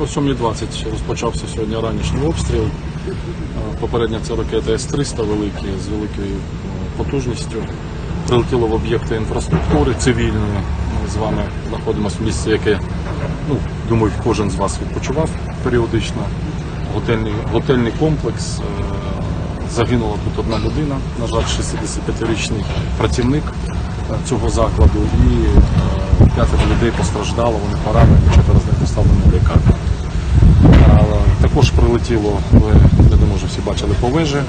О 7.20 розпочався сьогодні ранішній обстріл. Е, Попередня це ракета С-300 великі, з великою е, потужністю. Прилетіло в об'єкти інфраструктури цивільної. Ми з вами знаходимося в місці, яке, ну, думаю, кожен з вас відпочивав періодично. Готельний, готельний комплекс. Е, Загинула тут одна людина, на жаль, 65-річний працівник цього закладу, і п'ятеро людей постраждало, вони поранені, четверо з них поставлені в лікарню. Також прилетіло, ви я думаю, вже всі бачили по вежі. Е,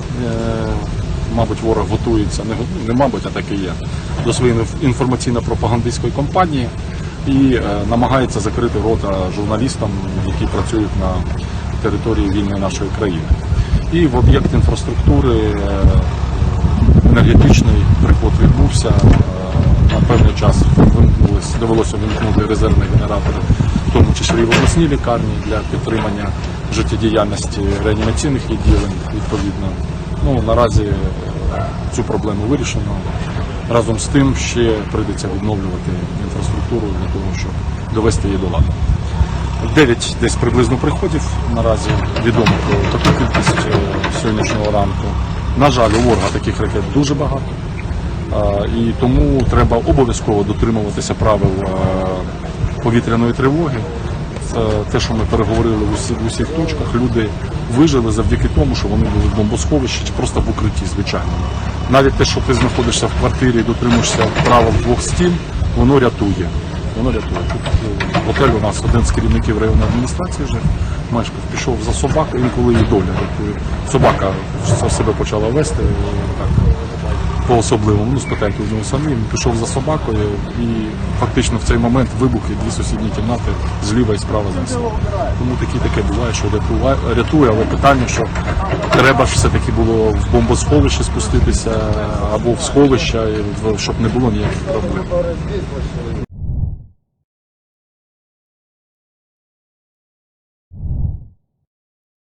Мабуть, ворог готується, не, мабуть, а так і є, до своєї інформаційно-пропагандистської кампанії і е, намагається закрити рота журналістам, які працюють на території вільної нашої країни. І в об'єкт інфраструктури е, енергетичний приход відбувся. Е, На певний час довелося вимкнути резервні генератори, в тому числі і в обласній лікарні для підтримання життєдіяльності реанімаційних відділень. Відповідно, ну наразі е, цю проблему вирішено. Разом з тим ще прийдеться відновлювати інфраструктуру для того, щоб довести її до ладу. Дев'ять десь приблизно приходів наразі відомо про таку кількість е, сьогоднішнього ранку. На жаль, у ворога таких ракет дуже багато. І тому треба обов'язково дотримуватися правил е, повітряної тривоги. Це те, що ми переговорили в, усі, в усіх точках. Люди вижили завдяки тому, що вони були в бомбосховищі чи просто в укритті, звичайно. Навіть те, що ти знаходишся в квартирі і дотримуєшся правил двох стін, воно рятує. Воно рятує. Тут е, готель у нас один з керівників районної адміністрації вже мешкав, пішов за собакою, інколи і доля рятує. Собака с- себе почала вести е, так, по-особливому, ну спитайте у нього самі, він пішов за собакою і фактично в цей момент вибухи дві сусідні кімнати зліва і справа знесли. Тому такі таке буває, що рятує, але питання, що треба ж все-таки було в бомбосховище спуститися або в сховище, щоб не було ніяких проблем.